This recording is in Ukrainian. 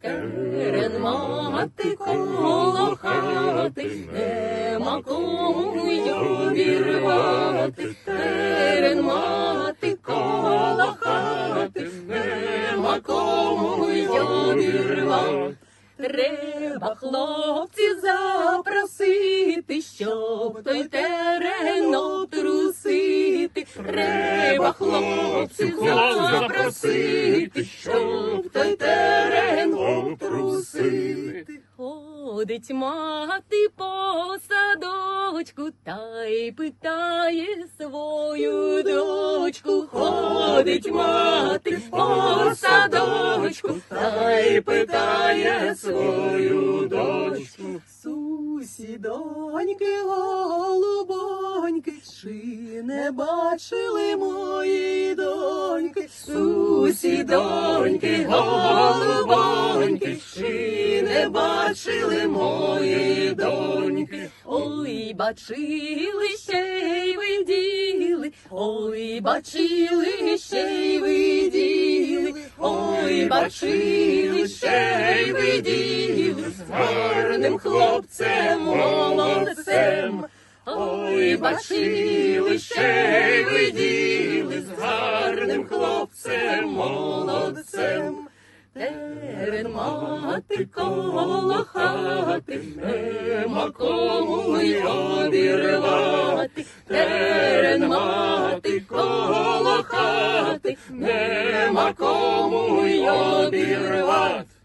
Терен мати коло хати, нема кому обірвати. Мати коло хати, нема кому обірвати. Треба хлопці запросити, щоб той терен обтрусити. Треба хлопців запросити, щоб той терен Ходить мати по садочку, та й питає свою дочку. Ходить мати по садочку, та й питає свою дочку. Сусідоньки, голубоньки, чи не бачили мої доньки? Сусідоньки, голубоньки, не бачили мої доньки? Ой, бачили, ще й виділи, ой, бачили, ще й виділи, ой, бачили, ще й виділи, з гарним хлопцем молодцем. Ой, бачили, ще й виділи, Терен мати хати, нема кому й обірвати. Терен мати коло хати, нема кому й обірвати.